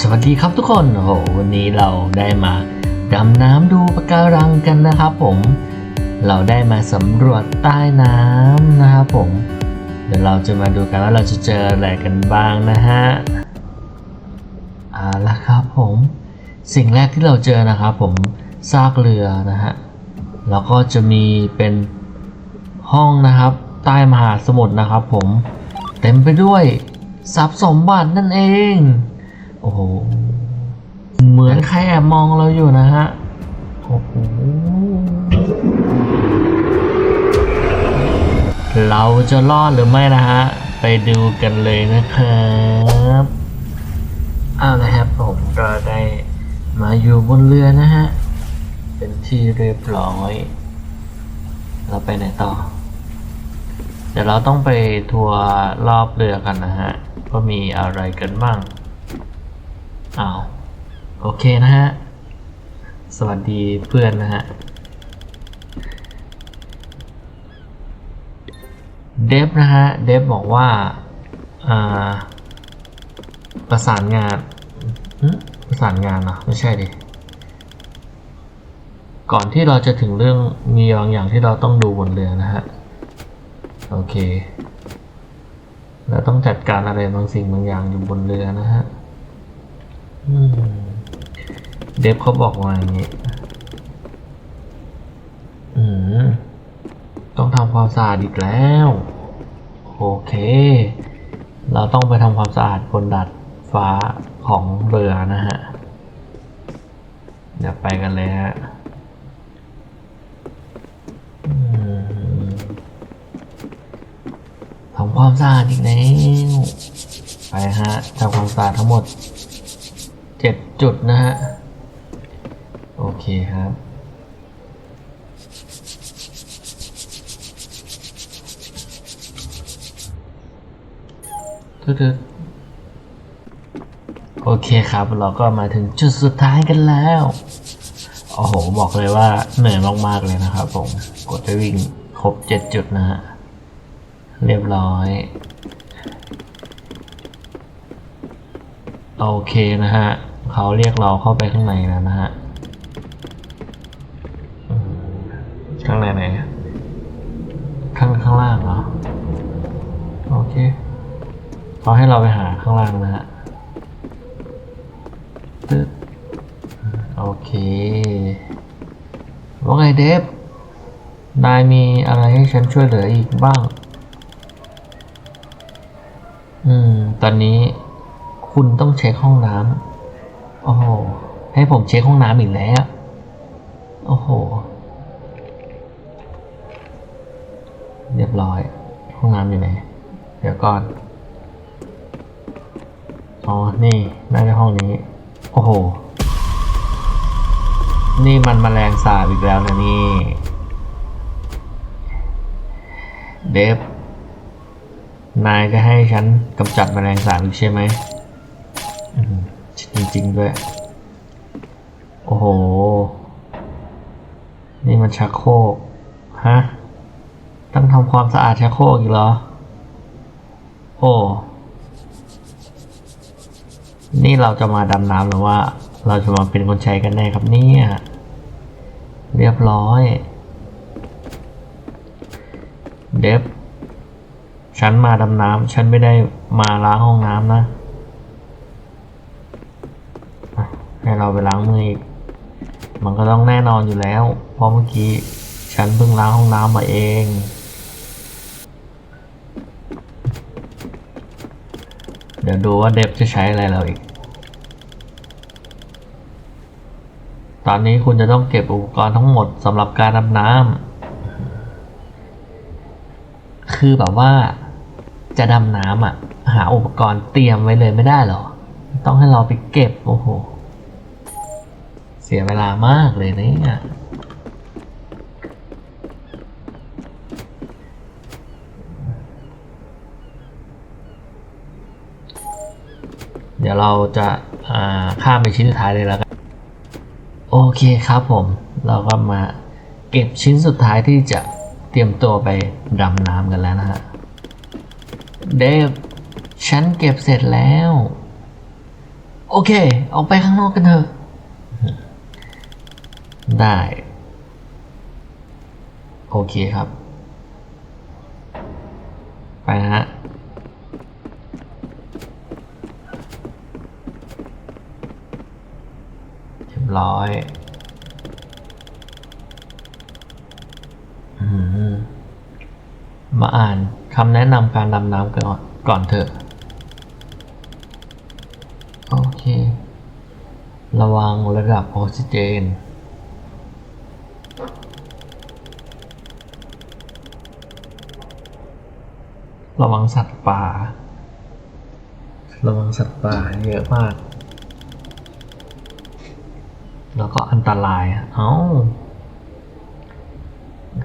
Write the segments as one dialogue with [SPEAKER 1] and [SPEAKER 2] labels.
[SPEAKER 1] สวัสดีครับทุกคนโหวันนี้เราได้มาดำน้ำดูปะการังกันนะครับผม เราได้มาสำรวจใต้น้ำนะครับผม เดี๋ยวเราจะมาดูกันว่าเราจะเจออะไรกันบ้างนะฮะเอาละครับผม สิ่งแรกที่เราเจอนะครับผมซากเรือนะฮะ แล้วก็จะมีเป็นห้องนะครับ ใต้มหาสมุทรนะครับผม เต็มไปด้วยทรัพย์สมบัตินั่นเอง โอ้โห เหมือนใครแอบมองเราอยู่นะฮะ โอ้โห เราจะรอดหรือไม่นะฮะ ไปดูกันเลยนะครับเอาละครับผมก็ได้มาอยู่บนเรือนะฮะ เป็นที่เรียบร้อย เราไปไหนต่อ เดี๋ยวเราต้องไปทัวร์รอบเรือกันนะฮะว่ามีอะไรกันบ้าง อ้าวโอเคนะฮะ สวัสดีเพื่อนนะฮะ เดฟนะฮะ เดฟบอกว่า อ่า ประสานงานประสานงานเหรอไม่ใช่ดิก่อนที่เราจะถึงเรื่องมีบางอย่างที่เราต้องดูบนเรือนะฮะ โอเค เราต้องจัดการอะไรบางสิ่งบางอย่างอยู่บนเรือนะฮะ เดฟเขาบอกมาอย่างนี้อืมต้องทำความสะอาดอีกแล้ว โอเค เราต้องไปทำความสะอาดบนดัดฟ้าของเรือนะฮะ เดี๋ยวไปกันเลยฮะอืมทำความสะอาดอีกแล้ว ไปฮะทำความสะอาดทั้งหมดเจุดนะฮะ โอเคครับ ตึ๊ดๆโอเคครับ เราก็มาถึงจุดสุดท้ายกันแล้ว โอ้โห บอกเลยว่าเหนื่อยมาก ๆ เลยนะครับผม กดไปวิ่งครบเจ็ดจุดนะฮะ เรียบร้อย โอเคนะฮะ เขาเรียกเราเข้าไปข้างในแล้วนะฮะข้างในไหนข้างข้างล่างเหรอ โอเคเขาให้เราไปหาข้างล่างนะฮะตึ๊ดโอเค ว่าไงเดฟ นายมีอะไรให้ฉันช่วยเหลืออีกบ้าง อืม ตอนนี้คุณต้องเช็คห้องน้ำ โอ้โห ให้ผมเช็คห้องน้ำอีกแล้ว โอ้โห เรียบร้อย ห้องน้ำอยู่ไหน เดี๋ยวก่อน อ๋อ นี่ น่าจะห้องนี้ โอ้โห นี่มันมแมลงสาบอีกแล้วนะนี่ เดฟนายจะให้ฉันกำจัดมแมลงสาบอีกใช่ไหมอืม จริงๆด้วย โอ้โห นี่มันชักโครกฮะ ต้องทำความสะอาดชักโครกอีกเหรอ โอ้ นี่เราจะมาดำน้ำหรือว่า เราจะมาเป็นคนใช้กันแน่ครับเนี่ย เรียบร้อย เดฟฉันมาดำน้ำ ฉันไม่ได้มาล้างห้องน้ำนะอะให้ เราไปล้างมืออีกมันก็ต้องแน่นอนอยู่แล้ว เพราะเมื่อกี้ฉันเพิ่งล้างห้องน้ำมาเอง เดี๋ยวดูว่าเดฟจะใช้อะไรเราอีก ตอนนี้คุณจะต้องเก็บอุปกรณ์ทั้งหมดสำหรับการดำน้ำ คือแบบว่าจะดำน้ำอะ หาอุปกรณ์เตรียมไว้เลยไม่ได้หรอ ต้องให้เราไปเก็บ โอ้โห สียเวลามากเลยเนี่ยเดี๋ยวเราจะาข้ามไปชิ้นสุดท้ายเลยแล้วกัน โอเคครับผม เราก็มาเก็บชิ้นสุดท้ายที่จะเตรียมตัวไปดำน้ำกันแล้วนะฮะ เดฟฉันเก็บเสร็จแล้ว โอเค ออกไปข้างนอกกันเถอะ ได้ โอเคครับ ไปนะฮะเรียบร้อยมมาอ่านคำแนะนำการดำน้ำก่อนก่อนเถอะ โอเค ระวังระดับออกซิเจน ระวังสัตว์ป่า ระวังสัตว์ป่าเยอะมาก แล้วก็อันตราย เอ้า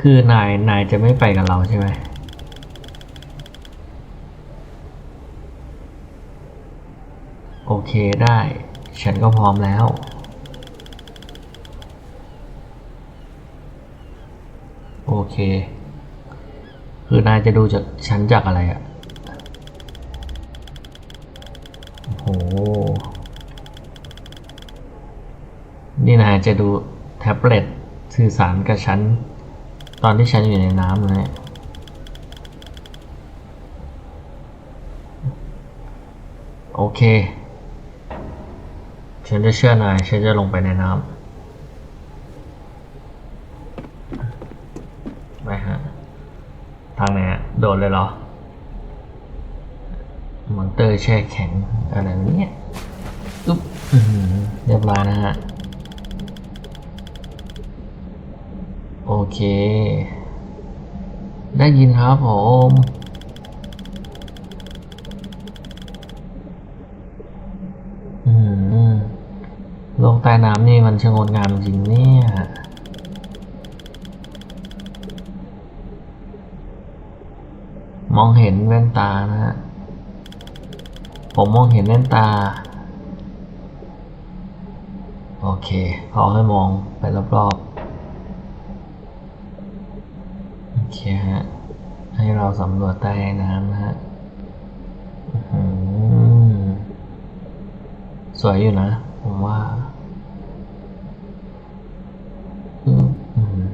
[SPEAKER 1] คือนาย นายจะไม่ไปกับเราใช่ไหมโอเคได้ ฉันก็พร้อมแล้ว โอเค คือนายจะดูจากฉันจากอะไรอะ่ะโอ้โหนี่นายจะดูแท็บเล็ตสื่อสารกับฉัน ตอนที่ฉันอยู่ในน้ำเลยโอเค ฉันจะเชื่อนาย ฉันจะลงไปในน้ำไปฮะ ทางไหนฮะโดดเลยเหรอ มอนเตอร์ แช่แข็งอะไรเนี้ยอุ๊บเรียบร้อยนะฮะ โอเค ได้ยินครับผมอืมลกใต้น้ำนี่มันชงนงามจริงเนี่ยมองเห็นแว่นตานะฮะ ผมมองเห็นแว่นตา โอเคพอให้มองไปรอบๆ โอเคฮะ ให้เราสำรวจใต้น้ำนะฮะอื้อหือสวยอยู่นะ ผมว่าอืมอืม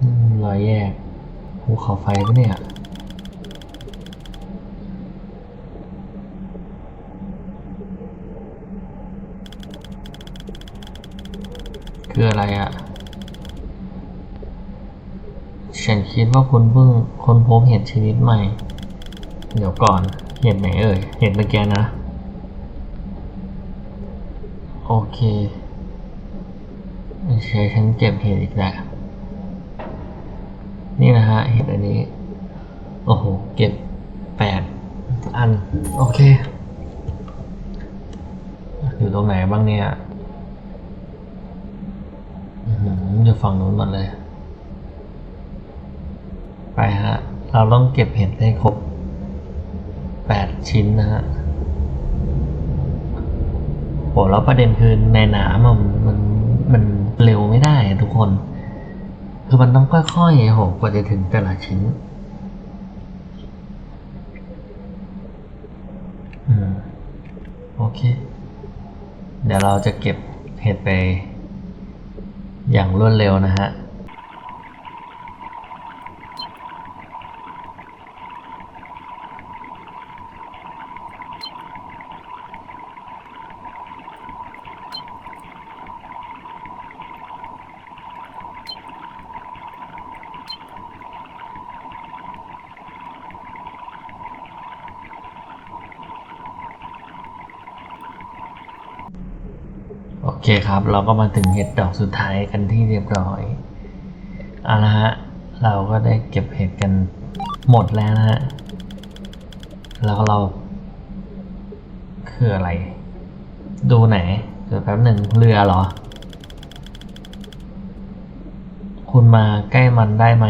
[SPEAKER 1] อืมรอยแยกภูเขาไฟปะเนี่ย คืออะไรอะ่ะ ฉันคิดว่าคุณเพิ่งค้นพบเห็ดชนิดใหม่ เดี๋ยวก่อน เห็ดไหนเอ่ย เห็ดเมื่อกี้นะ โอเคเคฉันเก็บเห็ดอีกแล้ว นี่นะฮะ เห็ดอันนี้ โอ้โห เก็บแปดอัน โอเค อยู่ตรงไหนบ้างเนี่ย อยู่ฝั่งนู้นหมดเลย ไปฮะ เราต้องเก็บเห็ดให้ครบแปดชิ้นนะฮะโหแล้วประเด็นคือในน้ำอะมันมันเร็วไม่ได้อะทุกคน คือมันต้องค่อยๆโหกว่าจะถึงแต่ละชิ้นอืมโอเค เดี๋ยวเราจะเก็บเห็ดไป อย่างรวดเร็วนะฮะ คครับ เราก็มาถึงเห็ดดอกสุดท้ายกันที่เรียบร้อยเอาละฮะ เราก็ได้เก็บเห็ดกันหมดแล้วนะฮะ แล้วเรา คืออะไร ดูไหนเดี๋ยวแป๊บหนึ่งเรือเหรอ คุณมาใกล้มันได้ไหม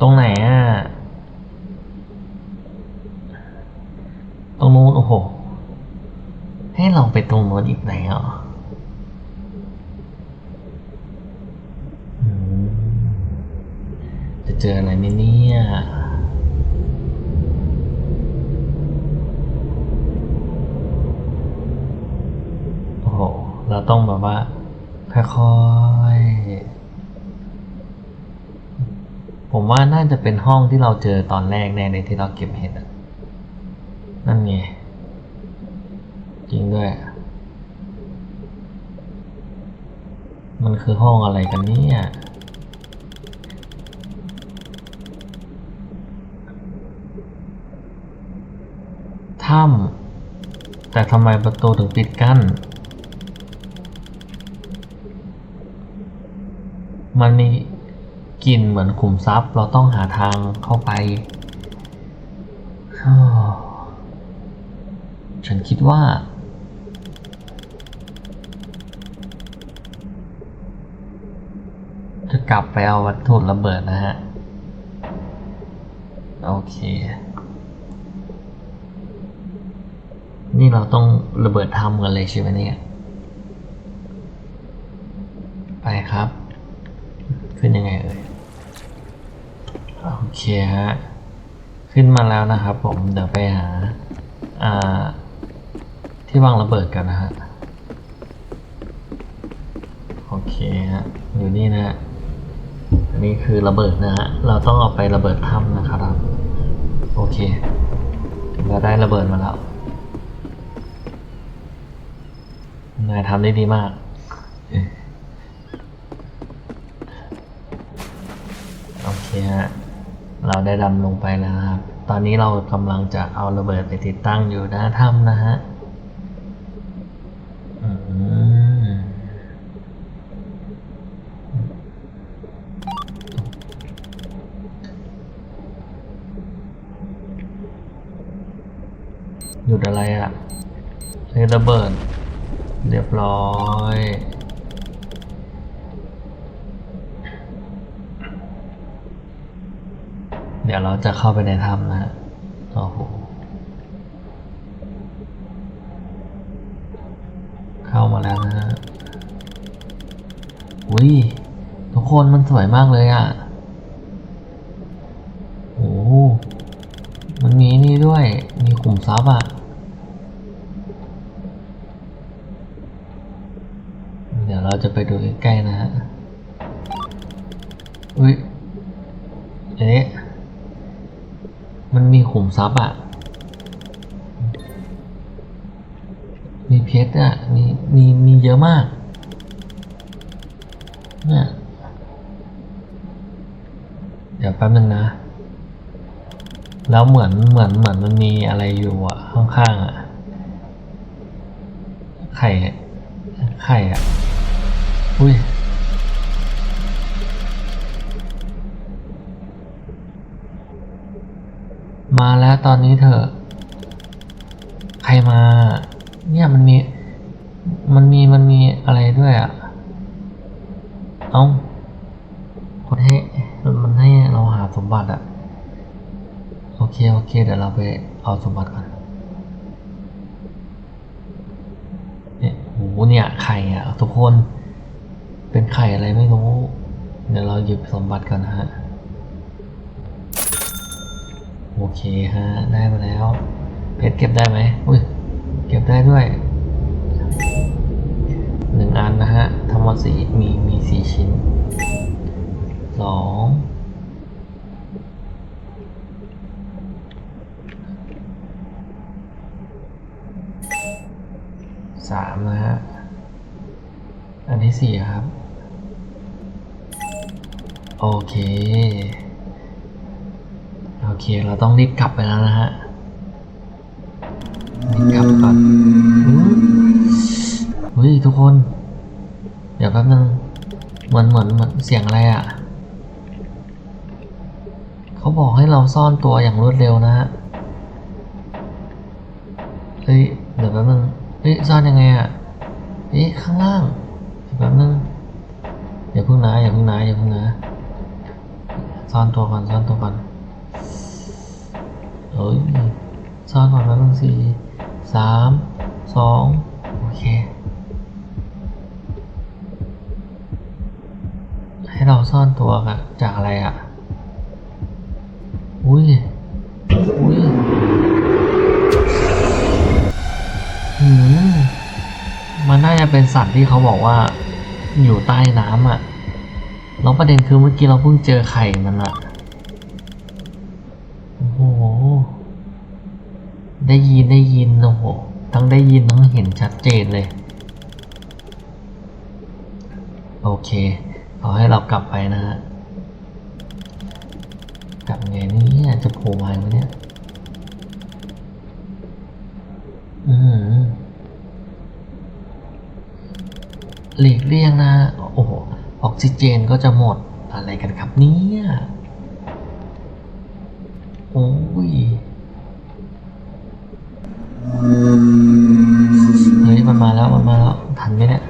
[SPEAKER 1] ตรงไหนอะ ตรงนู้นโอ้โห ให้เราไปตรงโน้นอีกแล้วจะเจออะไรไหมเนี่ยโอ้โห เราต้องแบบว่าค่อยๆผมว่าน่าจะเป็นห้องที่เราเจอตอนแรกแน่ในที่เราเก็บเห็ดนั่นไง จริงด้วย มันคือห้องอะไรกันเนี่ยถ้ำแต่ทำไมประตูถึงปิดกั้น มันมีกลิ่นเหมือนขุมทรัพย์ เราต้องหาทางเข้าไป ฉันคิดว่า จะ กลับไปเอาวัตถุระเบิดนะฮะ โอเค นี่เราต้องระเบิดทำกันเลยใช่ไหมเนี่ย ไปครับ ขึ้นยังไงเอ่ย โอเคฮะ ขึ้นมาแล้วนะครับผม เดี๋ยวไปหา อ่า ที่วางระเบิดกันนะฮะ โอเคฮะ อยู่นี่นะฮะ นนี้คือระเบิดนะฮะ เราต้องเอาไประเบิดถ้ำนะครับ โอเค เราได้ระเบิดมาแล้ว นายทำได้ดีมาก โอเคฮะ เราได้ดำลงไปแล้วครับ ตอนนี้เรากำลังจะเอาระเบิดไปติดตั้งอยู่หน้าถ้ำนะฮะอืมหยุดอะไรอะ่ะ ใช้ระเบิด เรียบร้อยเดี๋ยวเราจะเข้าไปในถ้ำนะฮะโอ้โห เข้ามาแล้วนะฮะอุ้ย ทุกคนมันสวยมากเลยอะ่ะ โอ้โหมันมีนี่ด้วย มีขุมทรัพย์อะ เราจะไปดูใกล้ๆนะฮะ อุ้ย เอ๊ะ มันมีขุมทรัพย์อะ มีเพชรอะ มี มี มีเยอะมากเนี่ยเดี๋ยวแป๊บนึงนะ แล้วเหมือน เหมือน เหมือนมันมีอะไรอยู่อะ ข้างๆอะ ไข่ ไข่อะ อุ้ยมาแล้วตอนนี้เถอะ ใครมา เนี่ยมันมี มันมีมันมีอะไรด้วยอะ เอ้าคนให้มันให้เราหาสมบัติอะ โอเค โอเค เดี๋ยวเราไปเอาสมบัติก่อนเนี่ยโหเนี่ย ไข่อะทุกคน เป็นไข่อะไรไม่รู้ เดี๋ยวเราหยิบสมบัติกันนะฮะ โอเคฮะ ได้มาแล้ว เพชรเก็บได้ไหมอุ้ย เก็บได้ด้วยหนึ่งอันนะฮะทั้งหมดสีมีมีสี่ชิ้นสองสามนะฮะ อันที่สี่ครับ โอเค โอเค เราต้องรีบกลับไปแล้วนะฮะรีบกลับก่อนอืมเฮ้ยทุกคน เดี๋ยวแป๊บนึง เหมือนเหมือนเหมือนเสียงอะไรอะ่ะ เขาบอกให้เราซ่อนตัวอย่างรวดเร็วนะฮะ เฮ้ย เดี๋ยวแป๊บนึง เฮ้ยซ่อนยังไงอะ่ะเฮ้ยข้างล่างเดี๋ยวแป๊บนึงอย่าเพิ่งนะอย่าเพิ่งนะอย่าเพิ่งนะ ซ่อนตัวก่อนซ่อนตัวก่อนเอ้ยซ่อนก่อนแป๊บนึงสี่สามสองโอเค ให้เราซ่อนตัวกันจากอะไรอะ อุ้ย อุ้ยมมันน่าจะเป็นสัตว์ที่เขาบอกว่าอยู่ใต้น้ำอะ แล้วประเด็นคือเมื่อกี้เราเพิ่งเจอไข่มันอะโอ้โห ได้ยินได้ยินโอ้โห ทั้งได้ยินทั้งเห็นชัดเจนเลย โอเคเขาให้เรากลับไปนะฮะ กลับไงนี่ยจะโผล่มาไหมเนี่ยอืมหลีกเลี่ยงนะ โอ้โห ออกซิเจนก็จะหมดอะไรกันครับเนี่ยโอ้ยเฮ้ยมันมาแล้วมันมาแล้วทันไหมเนี่ย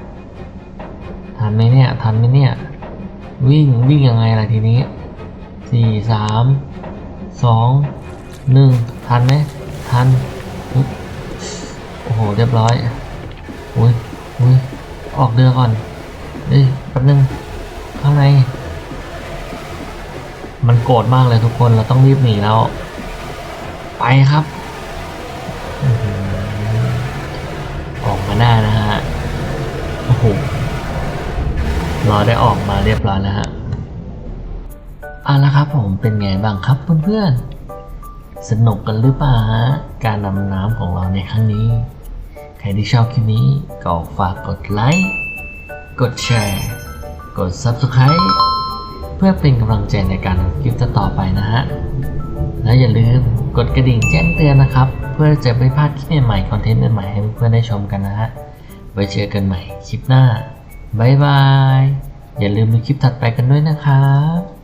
[SPEAKER 1] ทันไหมเนี่ยทันไหมเนี่ยวิ่งวิ่งยังไงล่ะทีนี้สี่สามสองหนึ่งทันไหมทันโอ้โหเรียบร้อยอุ้ยอุ้ยออกเรือก่อน เอ้ยแป๊บนึงข้างใน มันโกรธมากเลยทุกคนเราต้องรีบหนีแล้ว ไปครับออกมาได้นะฮะโอ้โหเราได้ออกมาเรียบร้อยแล้วฮะเอาละครับผมเป็นไงบ้างครับเพื่อนๆ สนุกกันหรือเปล่าฮะการดำน้ำของเราในครั้งนี้ ใครที่ชอบคลิปนี้ก็ฝากกดไลค์ กดแชร์ กด Subscribe เพื่อเป็นกำลังใจในการทำคลิปต่อไปนะฮะ และอย่าลืมกดกระดิ่งแจ้งเตือนนะครับ เพื่อจะไม่พลาดคลิปใหม่ๆคอนเทนต์ใหม่ๆให้เพื่อนๆได้ชมกันนะฮะ ไว้เจอกันใหม่คลิปหน้า บ๊ายบาย อย่าลืมดูคลิปถัดไปกันด้วยนะครับ